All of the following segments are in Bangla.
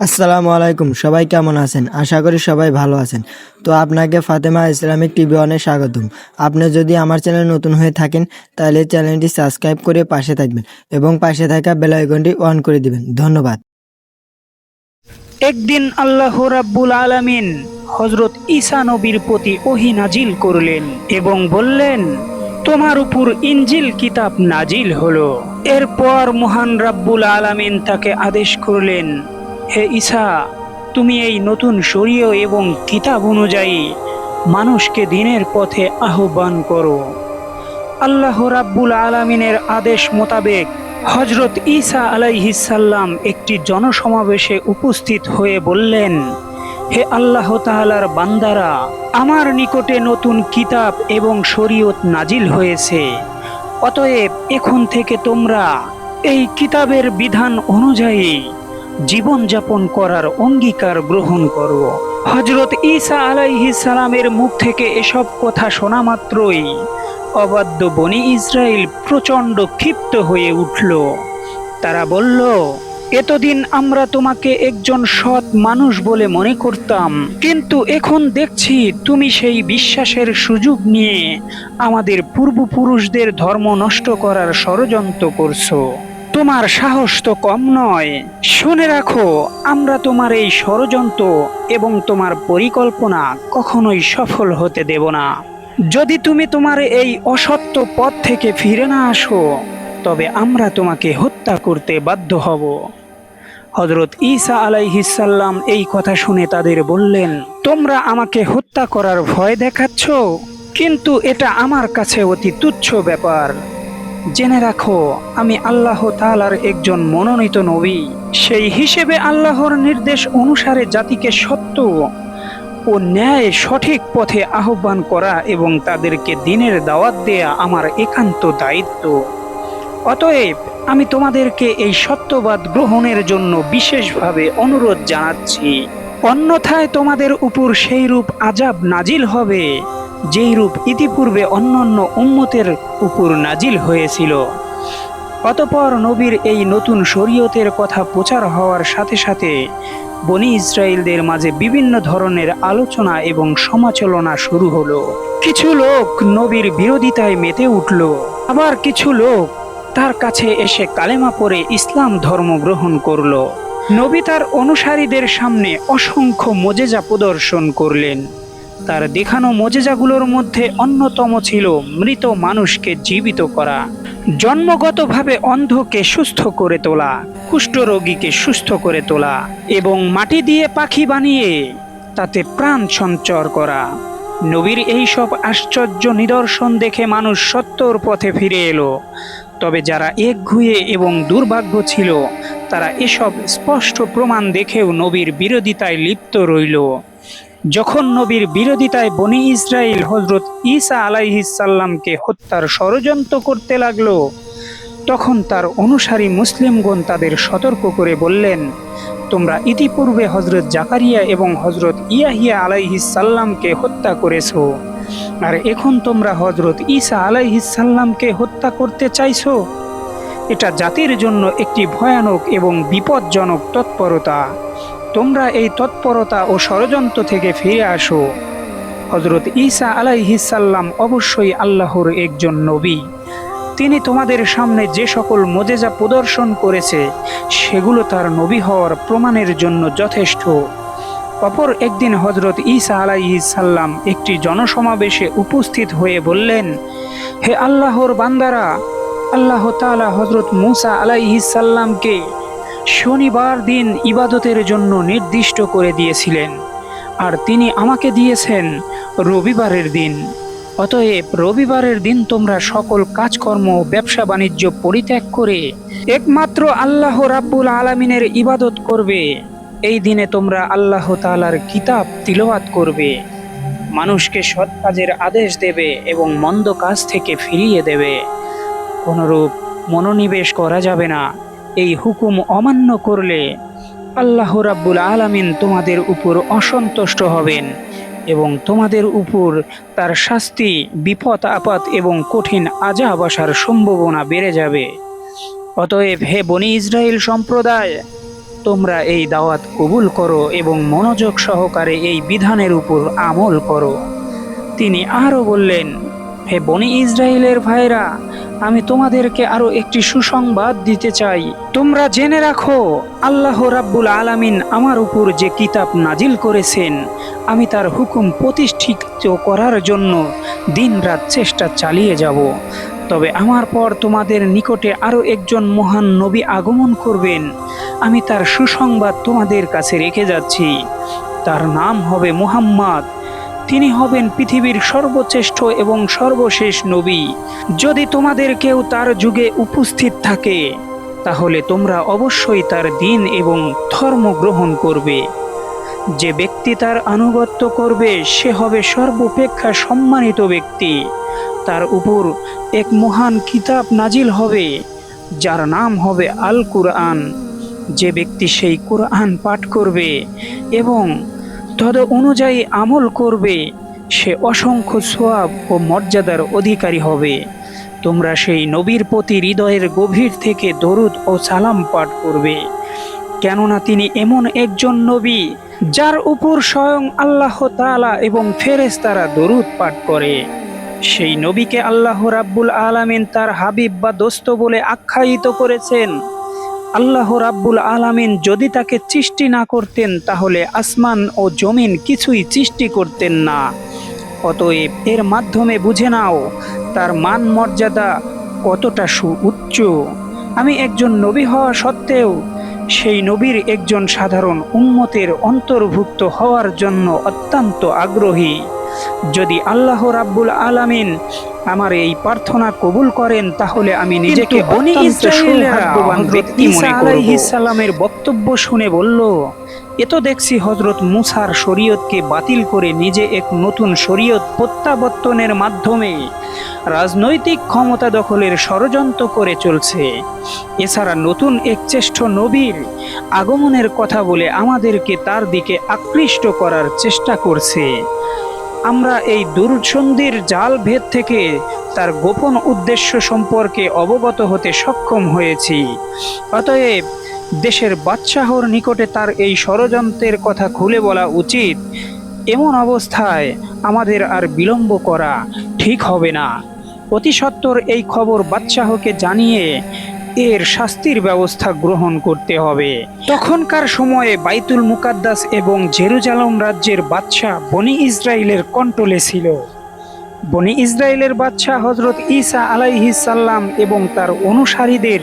আসসালামু আলাইকুম, সবাই কেমন আছেন? আশা করি সবাই ভালো আছেন। তো আপনাকে ফাতেমা ইসলামিক টিভি অনেক স্বাগতম। আপনি যদি আমার চ্যানেল নতুন হয়ে থাকেন, তাহলে চ্যানেলটি সাবস্ক্রাইব করে পাশে থাকবেন এবং পাশে থাকা বেল আইকনটি অন করে দিবেন। ধন্যবাদ। একদিন আল্লাহ রাব্বুল আলামিন হজরত ঈসা নবীর প্রতি ওহি নাজিল করলেন এবং বললেন, তোমার উপর ইনজিল কিতাব নাজিল হলো। এরপর মহান রাব্বুল আলামিন তাকে আদেশ করলেন হে ঈসা, তুমি এই নতুন শরীয় এবং কিতাব অনুযায়ী মানুষকে দিনের পথে আহ্বান করো। আল্লাহ রাব্বুল আলামিনের আদেশ মোতাবেক হজরত ঈসা আলাইহিসাল্লাম একটি জনসমাবেশে উপস্থিত হয়ে বললেন, হে আল্লাহ তাআলার বান্দারা, আমার নিকটে নতুন কিতাব এবং শরীয়ত নাজিল হয়েছে। অতএব এখন থেকে তোমরা এই কিতাবের বিধান অনুযায়ী জীবনযাপন করার অঙ্গীকার গ্রহণ করো। হজরত ঈসা আলাইহি সালামের মুখ থেকে এসব কথা শোনা মাত্রই অবাধ্য বনি ইসরায়েল প্রচণ্ড ক্ষিপ্ত হয়ে উঠল। তারা বলল, এতদিন আমরা তোমাকে একজন সৎ মানুষ বলে মনে করতাম, কিন্তু এখন দেখছি তুমি সেই বিশ্বাসের সুযোগ নিয়ে আমাদের পূর্বপুরুষদের ধর্ম নষ্ট করার ষড়যন্ত্র করছ। তোমার সাহস তো কম নয়। শুনে রাখো, আমরা তোমার এই ষড়যন্ত্র এবং তোমার পরিকল্পনা কখনোই সফল হতে দেব না। যদি তুমি তোমার এই অসত্য পথ থেকে ফিরে না আসো, তবে আমরা তোমাকে হত্যা করতে বাধ্য হব। হজরত ঈসা আলাইহিসাল্লাম এই কথা শুনে তাদের বললেন, তোমরা আমাকে হত্যা করার ভয় দেখাচ্ছ? কিন্তু এটা আমার কাছে অতি তুচ্ছ ব্যাপার। জেনে রাখো, আমি আল্লাহ তালার একজন মনোনীত নবী। সেই হিসেবে আল্লাহর নির্দেশ অনুসারে জাতিকে সত্য ও ন্যায় সঠিক পথে আহ্বান করা এবং তাদেরকে দিনের দাওয়াত দেয়া আমার একান্ত দায়িত্ব। অতএব, আমি তোমাদেরকে এই সত্যবাদ গ্রহণের জন্য বিশেষভাবে অনুরোধ জানাচ্ছি। অন্যথায় তোমাদের উপর সেই রূপ আজাব নাজিল হবে। যেই রূপ ইতিপূর্বে অন্যান্য উম্মতের উপর নাজিল হয়েছিল। অতপর নবীর এই নতুন শরীয়তের কথা প্রচার হওয়ার সাথে সাথে বনি ইসরায়েলদের মাঝে বিভিন্ন ধরনের আলোচনা এবং সমালোচনা শুরু হলো। কিছু লোক নবীর বিরোধিতায় মেতে উঠল। আবার কিছু লোক তার কাছে এসে কালেমা পড়ে ইসলাম ধর্ম গ্রহণ করল। নবী তার অনুসারীদের সামনে অসংখ্য মোজেজা প্রদর্শন করলেন। তার দেখানো মোজেজাগুলোর মধ্যে অন্যতম ছিল মৃত মানুষকে জীবিত করা, জন্মগতভাবে অন্ধকে সুস্থ করে তোলা, কুষ্ঠরোগীকে সুস্থ করে তোলা এবং মাটি দিয়ে পাখি বানিয়ে তাতে প্রাণ সঞ্চর করা। নবীর এই সব আশ্চর্য নিদর্শন দেখে মানুষ সত্যর পথে ফিরে এলো। তবে যারা একঘুয়ে এবং দুর্ভাগ্য ছিল, তারা এসব স্পষ্ট প্রমাণ দেখেও নবীর বিরোধিতায় লিপ্ত রইল। যখন নবীর বিরোধিতায় বনি ইসরায়েল হজরত ঈসা আলাইহিসাল্লামকে হত্যার ষড়যন্ত্র করতে লাগল, তখন তার অনুসারী মুসলিমগণ তাদের সতর্ক করে বললেন, তোমরা ইতিপূর্বে হজরত জাকারিয়া এবং হজরত ইয়াহিয়া আলাইহিসাল্লামকে হত্যা করেছ। আর এখন তোমরা হজরত ঈসা আলাইহিসাল্লামকে হত্যা করতে চাইছো। এটা জাতির জন্য একটি ভয়ানক এবং বিপজ্জনক তৎপরতা। তোমরা এই তৎপরতা ও ষড়যন্ত্র থেকে ফিরে আসো। হজরত ঈসা আলাইহিসাল্লাম অবশ্যই আল্লাহর একজন নবী। তিনি তোমাদের সামনে যে সকল মোজেজা প্রদর্শন করেছে, সেগুলো তার নবী হওয়ার প্রমাণের জন্য যথেষ্ট। অপর একদিন হজরত ঈসা আলাইহিসাল্লাম একটি জনসমাবেশে উপস্থিত হয়ে বললেন, হে আল্লাহর বান্দারা, আল্লাহ তাআলা হজরত মুসা আলাইহিসাল্লামকে শনিবার দিন ইবাদতের জন্য নির্দিষ্ট করে দিয়েছিলেন। আর তিনি আমাকে দিয়েছেন রবিবারের দিন। অতএব রবিবারের দিন তোমরা সকল কাজকর্ম ব্যবসা বাণিজ্য পরিত্যাগ করে একমাত্র আল্লাহ রাব্বুল আলামিনের ইবাদত করবে। এই দিনে তোমরা আল্লাহ তালার কিতাব তিলওয়াত করবে। মানুষকে সৎ কাজের আদেশ দেবে এবং মন্দ কাজ থেকে ফিরিয়ে দেবে। কোনরূপ মনোনিবেশ করা যাবে না। এই হুকুম অমান্য করলে আল্লাহ রাব্বুল আলামিন তোমাদের উপর অসন্তুষ্ট হবেন এবং তোমাদের উপর তার শাস্তি, বিপদ, আপদ এবং কঠিন আজাব আসার সম্ভাবনা বেড়ে যাবে। অতএব হে বনি ইসরায়েল সম্প্রদায়, তোমরা এই দাওয়াত কবুল করো এবং মনোযোগ সহকারে এই বিধানের উপর আমল করো। তিনি আরও বললেন, হে বনি ইসরায়েলের ভাইরা আমি তোমাদেরকে আরও একটি সুসংবাদ দিতে চাই। তোমরা জেনে রাখো, আল্লাহ রাব্বুল আলামিন আমার উপর যে কিতাব নাজিল করেছেন, আমি তার হুকুম প্রতিষ্ঠিত করার জন্য দিনরাত চেষ্টা চালিয়ে যাব। তবে আমার পর তোমাদের নিকটে আরও একজন মহান নবী আগমন করবেন। আমি তার সুসংবাদ তোমাদের কাছে রেখে যাচ্ছি। তার নাম হবে মুহাম্মদ। তিনি হবেন পৃথিবীর সর্বশ্রেষ্ঠ এবং সর্বশেষ নবী। যদি তোমাদের কেউ তার যুগে উপস্থিত থাকে, তাহলে তোমরা অবশ্যই তার দিন এবং ধর্ম গ্রহণ করবে। যে ব্যক্তি তার আনুগত্য করবে, সে হবে সর্বাপেক্ষা সম্মানিত ব্যক্তি। তার উপর এক মহান কিতাব নাজিল হবে, যার নাম হবে আল কুরআন যে ব্যক্তি সেই কুরআন পাঠ করবে এবং তদ অনুযায়ী আমল করবে, সে অসংখ্য সোয়াব ও মর্যাদার অধিকারী হবে। তোমরা সেই নবীর প্রতি হৃদয়ের গভীর থেকে দরুদ ও সালাম পাঠ করবে। কেননা তিনি এমন একজন নবী, যার উপর স্বয়ং আল্লাহ তাআলা এবং ফেরেশতারা দরুদ পাঠ করে। সেই নবীকে আল্লাহ রাব্বুল আলামিন তার হাবিব বা দোস্ত বলে আখ্যায়িত করেছেন। আল্লাহ রাব্বুল আলামিন যদি তাকে সৃষ্টি না করতেন, তাহলে আসমান ও জমিন কিছুই সৃষ্টি করতেন না। অতএব এর মাধ্যমে বুঝে নাও, তার মান মর্যাদা কতটা সুউচ্চ। আমি একজন নবী হওয়া সত্ত্বেও, সেই নবীর একজন সাধারণ উন্মতের অন্তর্ভুক্ত হওয়ার জন্য অত্যন্ত আগ্রহী। যদি আল্লাহ রাব্বুল আলামিন আমার এই প্রার্থনা কবুল করেন তাহলে আমি নিজেকে বনি সৌভাগ্যবান ব্যক্তি মনে করব। সালামের বক্তব্য শুনে বলল এ তো দেখছি হজরত মুসার শরীয়তকে বাতিল করে নিজে এক নতুন শরীয়ত প্রত্যাবর্তনের মাধ্যমে রাজনৈতিক ক্ষমতা দখলের ষড়যন্ত্র করে চলছে। এছাড়া নতুন এক চেষ্টা নবীর আগমনের কথা বলে আমাদেরকে তার দিকে আকৃষ্ট করার চেষ্টা করছে। আমরা এই দুর্সন্ধির জাল ভেদ থেকে তার গোপন উদ্দেশ্য সম্পর্কে অবগত হতে সক্ষম হয়েছি। অতএব দেশের বাদশাহর নিকটে তার এই ষড়যন্ত্রের কথা খুলে বলা উচিত। এমন অবস্থায় আমাদের আর বিলম্ব করা ঠিক হবে না। অতি সত্বর এই খবর বাদশাহকে জানিয়ে এর শাস্তির ব্যবস্থা গ্রহণ করতে হবে। তখনকার সময়ে বাইতুল মুকাদ্দাস এবং জেরুজালম রাজ্যের বাদশাহ বনি ইসরায়েলের কন্ট্রোলে ছিল। বনি ইসরায়েলের বাদশাহ হজরত ঈসা আলাইহিস সাল্লাম এবং তার অনুসারীদের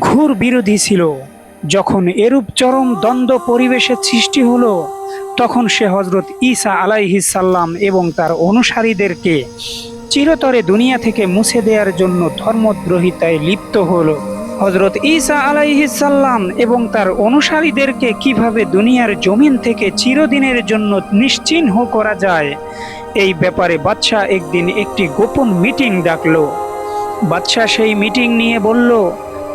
ঘুর বিরোধী ছিল। যখন এরূপ চরম দ্বন্দ্ব পরিবেশের সৃষ্টি হলো, তখন সে হজরত ঈসা আলাইহিস সাল্লাম এবং তার অনুসারীদেরকে চিরতরে দুনিয়া থেকে মুছে দেওয়ার জন্য ধর্মদ্রোহিতায় লিপ্ত হলো। হজরত ঈসা আলাইহিস সাল্লাম এবং তার অনুসারীদেরকে কীভাবে দুনিয়ার জমিন থেকে চিরদিনের জন্য নিশ্চিহ্ন করা যায়, এই ব্যাপারে বাদশাহ একদিন একটি গোপন মিটিং ডাকলো। বাদশাহ সেই মিটিং নিয়ে বলল,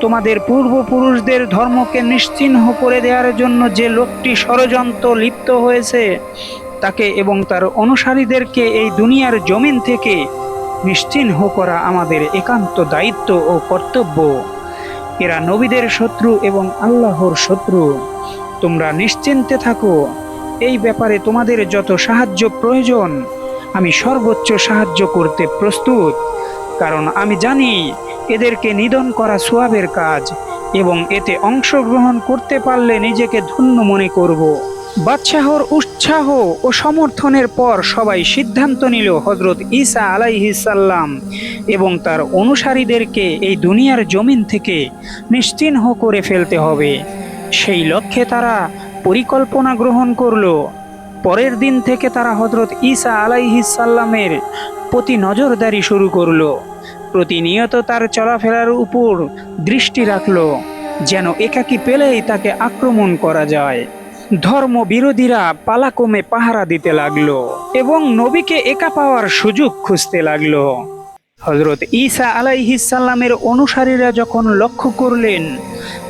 তোমাদের পূর্বপুরুষদের ধর্মকে নিশ্চিহ্ন করে দেওয়ার জন্য যে লোকটি ষড়যন্ত্র লিপ্ত হয়েছে, তাকে এবং তার অনুসারীদেরকে এই দুনিয়ার জমিন থেকে নিশ্চিহ্ন করা আমাদের একান্ত দায়িত্ব ও কর্তব্য। এরা নবীদের শত্রু এবং আল্লাহর শত্রু। তোমরা নিশ্চিন্তে থাকো। এই ব্যাপারে তোমাদের যত সাহায্য প্রয়োজন, আমি সর্বোচ্চ সাহায্য করতে প্রস্তুত। কারণ আমি জানি এদেরকে নিধন করা সোয়াবের কাজ এবং এতে অংশগ্রহণ করতে পারলে নিজেকে ধন্য মনে করব। বাদশাহর উৎসাহ ও সমর্থনের পর সবাই সিদ্ধান্ত নিল হজরত ঈসা আলাইহিসাল্লাম এবং তার অনুসারীদেরকে এই দুনিয়ার জমিন থেকে নিশ্চিহ্ন করে ফেলতে হবে। সেই লক্ষ্যে তারা পরিকল্পনা গ্রহণ করল। পরের দিন থেকে তারা হজরত ঈসা আলাইহিসাল্লামের প্রতি নজরদারি শুরু করল। প্রতিনিয়ত তার চলাফেরার উপর দৃষ্টি রাখল, যেন একাকি পেলেই তাকে আক্রমণ করা যায়। ধর্ম বিরোধীরা পালাকমে পাহারা দিতে লাগল এবং নবীকে একা পাওয়ার সুযোগ খুঁজতে লাগল। হজরত ঈসা আলাইহিসাল্লামের অনুসারীরা যখন লক্ষ্য করলেন,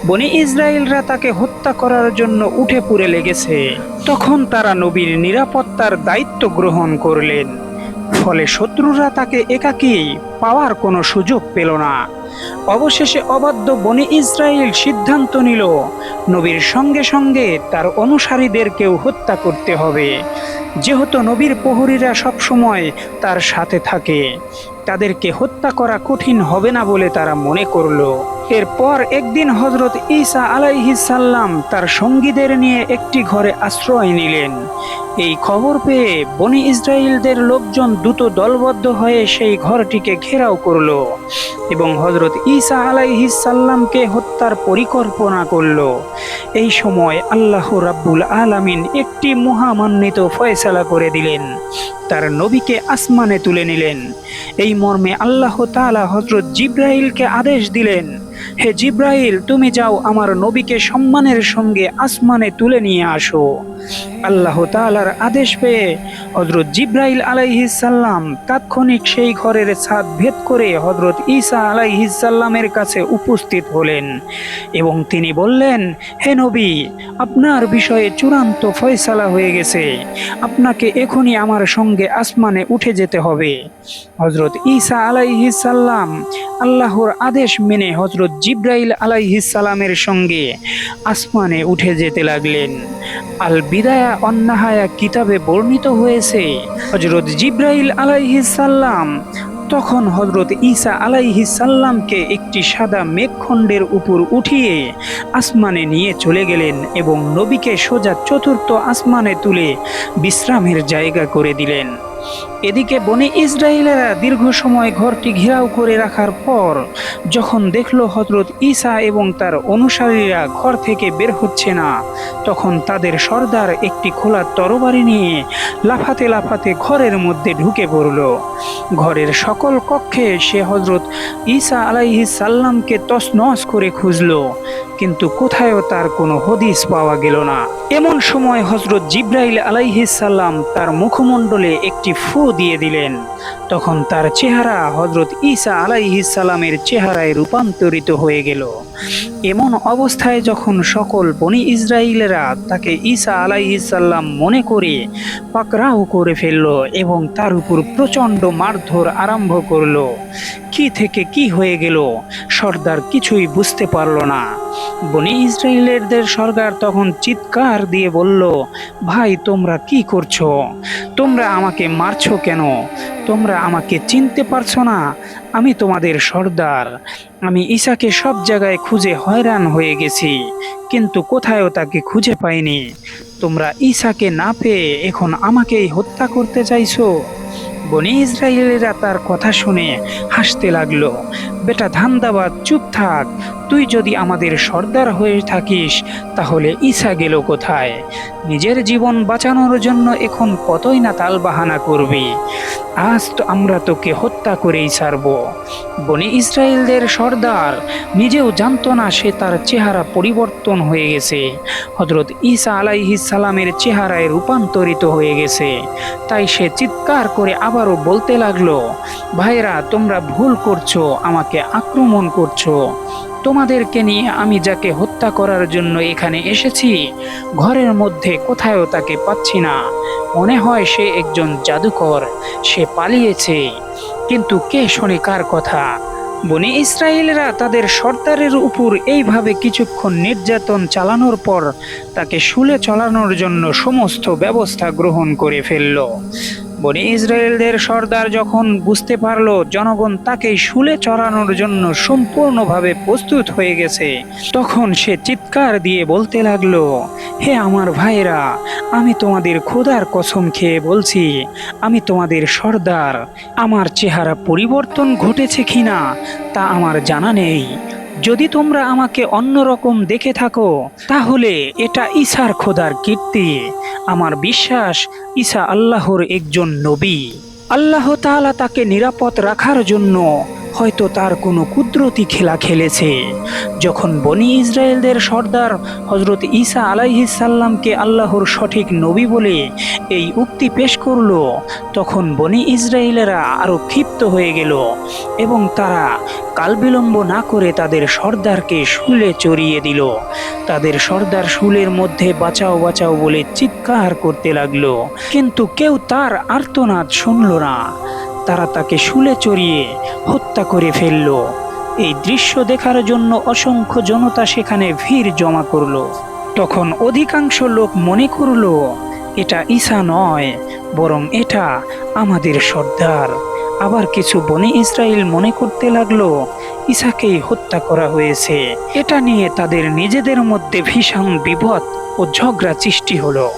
বনি ইসরায়েলরা তাকে হত্যা করার জন্য উঠে পুরে লেগেছে, তখন তারা নবীর নিরাপত্তার দায়িত্ব গ্রহণ করলেন। ফলে শত্রুরা তাকে একাকী পাওয়ার কোনো সুযোগ পেল না। অবশেষে অবাধ্য বনি ইসরায়েল সিদ্ধান্ত নিল, নবীর সঙ্গে সঙ্গে তার অনুসারীদেরকেও হত্যা করতে হবে। যেহেতু নবীর প্রহরীরা সবসময় তার সাথে থাকে, তাদেরকে হত্যা করা কঠিন হবে না বলে তারা মনে করল। এরপর একদিন হজরত ঈসা আলাইহিসাল্লাম তার সঙ্গীদের নিয়ে একটি ঘরে আশ্রয় নিলেন। এই খবর পেয়ে বনি ইসরায়েলদের লোকজন দ্রুত দলবদ্ধ হয়ে সেই ঘরটিকে ঘেরাও করল এবং হজরত ঈসা আলাইহিসাল্লামকে হত্যার পরিকল্পনা করল। এই সময় আল্লাহ রাব্বুল আলামিন একটি মহামান্বিত ফয়সালা করে দিলেন। তার নবীকে আসমানে তুলে নিলেন। এই মর্মে আল্লাহ তাআলা হজরত জিব্রাইলকে আদেশ দিলেন হে জিব্রাহিল তুমি যাও আমার নবীকে সম্মানের সঙ্গে আসমানে তুলে নিয়ে আসো। আল্লাহ তাআলার আদেশ পেয়ে হজরত জিব্রাইল আলাইহিসাল্লাম তাৎক্ষণিক সেই ঘরের ছাদ ভেদ করে হজরত ঈসা আলাইহিসাল্লামের কাছে উপস্থিত হলেন এবং তিনি বললেন, হে নবী, আপনার বিষয়ে চূড়ান্ত ফয়সালা হয়ে গেছে। আপনাকে এখনই আমার সঙ্গে আসমানে উঠে যেতে হবে। হজরত ঈসা আলাইহিসাল্লাম আল্লাহর আদেশ মেনে হজরত জিব্রাইল আলাইহিসাল্লামের সঙ্গে আসমানে উঠে যেতে লাগলেন। আল বিদায়া অন্নাহায়া কিতাবে বর্ণিত হয়েছে হজরত জিব্রাইল আলাইহিসাল্লাম তখন হজরত ঈসা আলাইহিসাল্লামকে একটি সাদা মেঘখণ্ডের উপর উঠিয়ে আসমানে নিয়ে চলে গেলেন এবং নবীকে সোজা চতুর্থ আসমানে তুলে বিশ্রামের জায়গা করে দিলেন। এদিকে বনে ইসরায়েলেরা দীর্ঘ সময় ঘরটি ঘেরাও করে রাখার পর যখন দেখল হজরত ঈসা এবং তার অনুসারীরা ঘর থেকে বের হচ্ছে না, তখন তাদের সর্দার একটি খোলা তরবারি নিয়ে লাফাতে লাফাতে ঘরের মধ্যে ঢুকে পড়ল। ঘরের সকল কক্ষে সে হজরত ঈসা আলাইহি সাল্লামকে তছনছ করে খুঁজল, কিন্তু কোথায়ও তার কোনো হদিস পাওয়া গেল না। এমন সময় হজরত জিব্রাইল আলাইহিসাল্লাম তার মুখমণ্ডলে একটি ফু দিয়ে দিলেন। তখন তার চেহারা হজরত ঈসা আলাইহিসাল্লামের চেহারায় রূপান্তরিত হয়ে গেল। এমন অবস্থায় যখন সকল বনি ইসরায়েলেরা তাকে ঈসা আলাইহিসাল্লাম মনে করে পাকরাও করে ফেলল এবং তার উপর প্রচণ্ড মারধর আরম্ভ করল। কি থেকে কি হয়ে গেল? সর্দার কিছুই বুঝতে পারল না। বনি ইসরায়েলেরদের সর্দার তখন চিৎকার দিয়ে বলল, ভাই, তোমরা কি করছ? তোমরা আমাকে মারছো কেন? তোমরা আমাকে চিনতে পারছ না? আমি তোমাদের সর্দার। আমি ঈশাকে সব জায়গায় খুঁজে হয়রান হয়ে গেছি, কিন্তু কোথায়ও তাকে খুঁজে পাইনি। তোমরা ঈশাকে না পেয়ে এখন আমাকেই হত্যা করতে চাইছো? বনি ইসরায়েলেরা তার কথা শুনে হাসতে লাগল। বেটা ধান্দাবাদ, চুপ থাক। তুই যদি আমাদের সর্দার হয়ে থাকিস, তাহলে ঈশা গেল কোথায়? নিজের জীবন বাঁচানোর জন্য এখন কতই না তাল বাহানা করবি? আজ তো আমরা তোকে হত্যা করেই ছাড়ব। বনি ইসরায়েলদের সর্দার, নিজেও জানতো না সে তার চেহারা পরিবর্তন হয়ে গেছে। হজরত আলাইহিস সালামের চেহারায় রূপান্তরিত হয়ে গেছে। তাই সে চিৎকার করে আবারও বলতে লাগল ভাইরা তোমরা ভুল করছ, আমাকে আক্রমণ করছ। তোমাদেরকে নিয়ে আমি যাকে হত্যা করার জন্য এখানে এসেছি, ঘরের মধ্যে কোথায়ও তাকে পাচ্ছি না। মনে হয় সে একজন জাদুকর, সে পালিয়েছে। কিন্তু কে শোনে কার কথা? বনি ইসরায়েলরা তাদের সর্দারের উপর এইভাবে কিছুক্ষণ নির্যাতন চালানোর পর তাকে শুলে চলানোর জন্য সমস্ত ব্যবস্থা গ্রহণ করে ফেলল। বনি ইসরায়েলদের সর্দার যখন বুঝতে পারল, জনগণ তাকে শুলে চড়ানোর জন্য সম্পূর্ণভাবে প্রস্তুত হয়ে গেছে, তখন সে চিৎকার দিয়ে বলতে লাগল, হে আমার ভাইরা আমি তোমাদের খোদার কসম খেয়ে বলছি, আমি তোমাদের সর্দার, আমার চেহারা পরিবর্তন ঘটেছে কিনা তা আমার জানা নেই। যদি তোমরা আমাকে অন্যরকম দেখে থাকো, তাহলে এটা ঈশার খোদার কীর্তি। আমার বিশ্বাস ঈশা আল্লাহর একজন নবী। আল্লাহ তাআলা তাকে নিরাপদ রাখার জন্য হয়তো তার কোনো কুদরতি খেলা খেলেছে। যখন বনি ইসরায়েলদের সর্দার হজরত ঈসা আলাইহিসাল্লামকে আল্লাহর সঠিক নবী বলে এই উক্তি পেশ করল, তখন বনি ইসরায়েলেরা আরও ক্ষিপ্ত হয়ে গেল এবং তারা কালবিলম্ব না করে তাদের সর্দারকে শুলে চড়িয়ে দিল। তাদের সর্দার শুলের মধ্যে বাঁচাও বাঁচাও বলে চিৎকার করতে লাগল। কিন্তু কেউ তার আর্তনাদ শুনল না। তারা তাকে শুলে চড়িয়ে হত্যা করে ফেলল। এই দৃশ্য দেখার জন্য অসংখ্য জনতা সেখানে ভিড় জমা করল। তখন অধিকাংশ লোক মনে করল, এটা ঈশা নয়, বরং এটা আমাদের সর্দার। আবার কিছু বনি ইসরায়েল মনে করতে লাগল ঈসাকেই হত্যা করা হয়েছে। এটা নিয়ে তাদের নিজেদের মধ্যে ভীষণ বিপদ ও ঝগড়া সৃষ্টি হলো।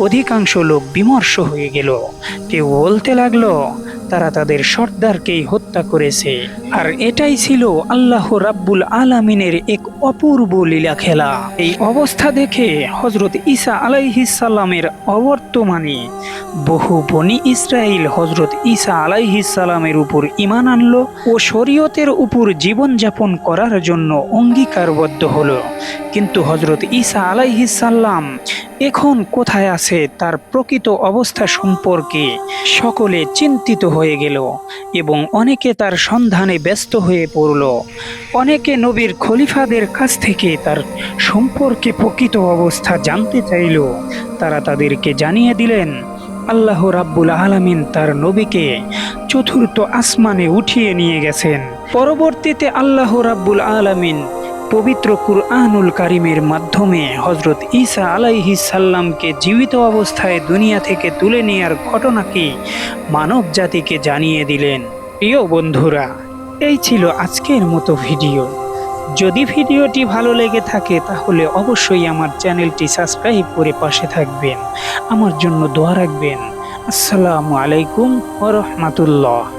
অধিকাংশ লোক বিমর্ষ হয়ে গেল। কেউ বলতে লাগল তারা তাদের সর্দারকেই হত্যা করেছে। আর এটাই ছিল আল্লাহ রাব্বুল আলামিনের এক অপূর্ব লীলা খেলা। এই অবস্থা দেখে হজরত ঈসা আলাইহিসাল্লামের অবর্তমানে বহু বনি ইসরায়েল হজরত ঈসা আলাইহিসাল্লামের উপর ইমান আনলো ও শরীয়তের উপর জীবনযাপন করার জন্য অঙ্গীকারবদ্ধ হলো। কিন্তু হজরত ঈসা আলাইহিসাল্লাম এখন কোথায় আছে তার প্রকৃত অবস্থা সম্পর্কে সকলে চিন্তিত হয়ে গেল এবং অনেকে তার সন্ধানে ব্যস্ত হয়ে পড়ল। অনেকে নবীর খলিফাদের কাছ থেকে তার সম্পর্কে প্রকৃত অবস্থা জানতে চাইল। তারা তাদেরকে জানিয়ে দিলেন, আল্লাহ রাব্বুল আলামিন তার নবীকে চতুর্থ আসমানে উঠিয়ে নিয়ে গেছেন। পরবর্তীতে আল্লাহ রাব্বুল আলামিন পবিত্র কুরআনুল কারিমের মাধ্যমে হজরত ঈসা আলাইহি সাল্লামকে জীবিত অবস্থায় দুনিয়া থেকে তুলে নেয়ার ঘটনাকে মানব জাতিকে জানিয়ে দিলেন। প্রিয় বন্ধুরা, এই ছিল আজকের মতো ভিডিও। যদি ভিডিওটি ভালো লেগে থাকে, তাহলে অবশ্যই আমার চ্যানেলটি সাবস্ক্রাইব করে পাশে থাকবেন। আমার জন্য দোয়া রাখবেন। আসসালামু আলাইকুম ওরহমাতুল্লাহ